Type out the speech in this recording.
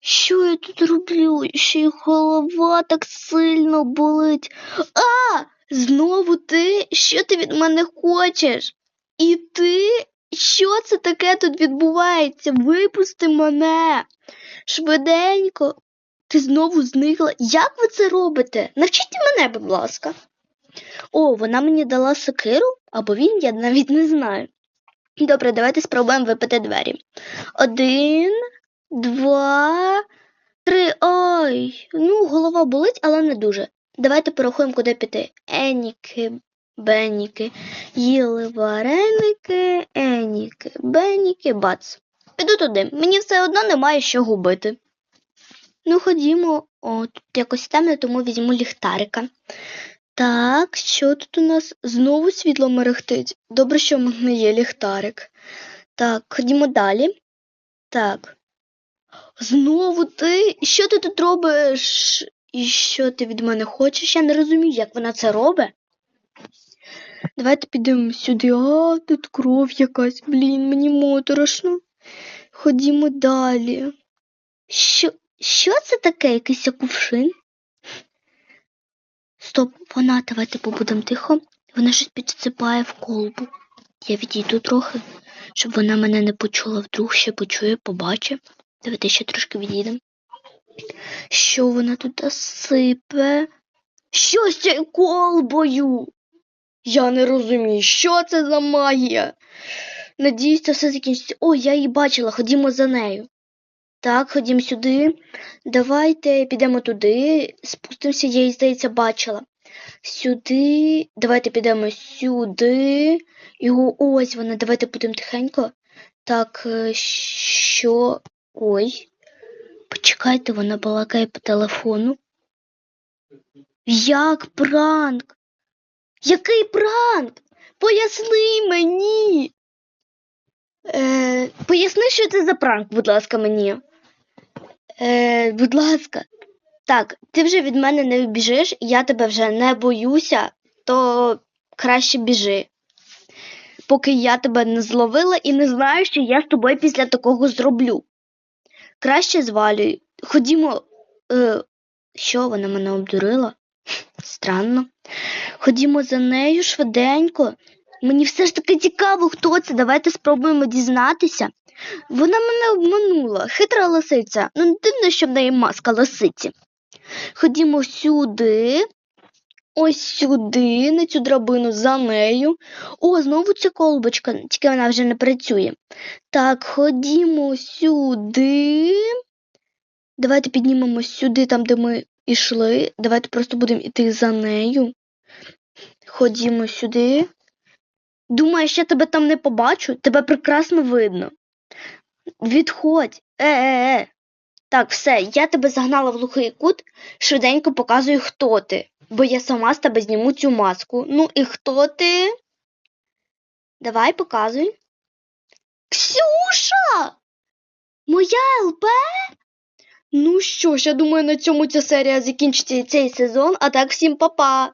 Що я тут роблю? Ще й голова так сильно болить. А! Знову ти? Що ти від мене хочеш? І ти? Що це таке тут відбувається? Випусти мене. Швиденько. Ти знову зникла. Як ви це робите? Навчіть мене, будь ласка. О, вона мені дала сокиру, або він, я навіть не знаю. Добре, давайте спробуємо випити двері. Один, два, три. Ой, ну, голова болить, але не дуже. Давайте порахуємо, куди піти. Еніки, беніки, їли вареники, еніки, беніки, бац. Піду туди. Мені все одно немає що губити. Ну, ходімо, о, тут якось темно, тому візьму ліхтарика. Так, що тут у нас? Знову світло мерехтить. Добре, що в мене є ліхтарик. Так, ходімо далі. Так. Знову ти? Що ти тут робиш? І що ти від мене хочеш? Я не розумію, як вона це робить. Давайте підемо сюди. А, тут кров якась. Блін, мені моторошно. Ходімо далі. Що, що це таке? Якийсь кувшин? Стоп, вона, давайте побудемо тихо. Вона щось підсипає в колбу. Я відійду трохи, щоб вона мене не почула, вдруг ще почує, побачить. Давайте ще трошки відійдемо. Що вона тут сипе? Що з цією колбою? Я не розумію, що це за магія. Надіюсь, це все закінчиться. О, я її бачила, ходімо за нею. Так, ходімо сюди. Давайте підемо туди, спустимося, я її, здається, бачила. Сюди. Давайте підемо сюди. Його ось вона. Давайте будемо тихенько. Так, е, що. Ой. Почекайте, вона балакає по телефону. Як пранк? Який пранк? Поясни мені. Е, поясни, що це за пранк, будь ласка, мені. Е, будь ласка. Так, ти вже від мене не біжиш, я тебе вже не боюся, то краще біжи. Поки я тебе не зловила і не знаю, що я з тобою після такого зроблю. Краще звалюй. Ходімо. Е, що вона мене обдурила? Странно. Ходімо за нею швиденько. Мені все ж таки цікаво, хто це. Давайте спробуємо дізнатися. Вона мене обманула, хитра лисиця. Ну, дивно, що в неї маска лисиці. Ходімо сюди, ось сюди, на цю драбину за нею. О, знову ця колбочка, тільки вона вже не працює. Так, ходімо сюди. Давайте піднімемось сюди, там, де ми йшли. Давайте просто будемо йти за нею. Ходімо сюди. Думаєш, я тебе там не побачу? Тебе прекрасно видно. Відходь. Е-е-е. Так, все, я тебе загнала в глухий кут, швиденько показую, хто ти, бо я сама з тебе зніму цю маску. Ну і хто ти? Давай показуй. Ксюша! Моя ЛП? Ну що ж, я думаю, на цьому ця серія закінчиться і цей сезон, а так всім па-па!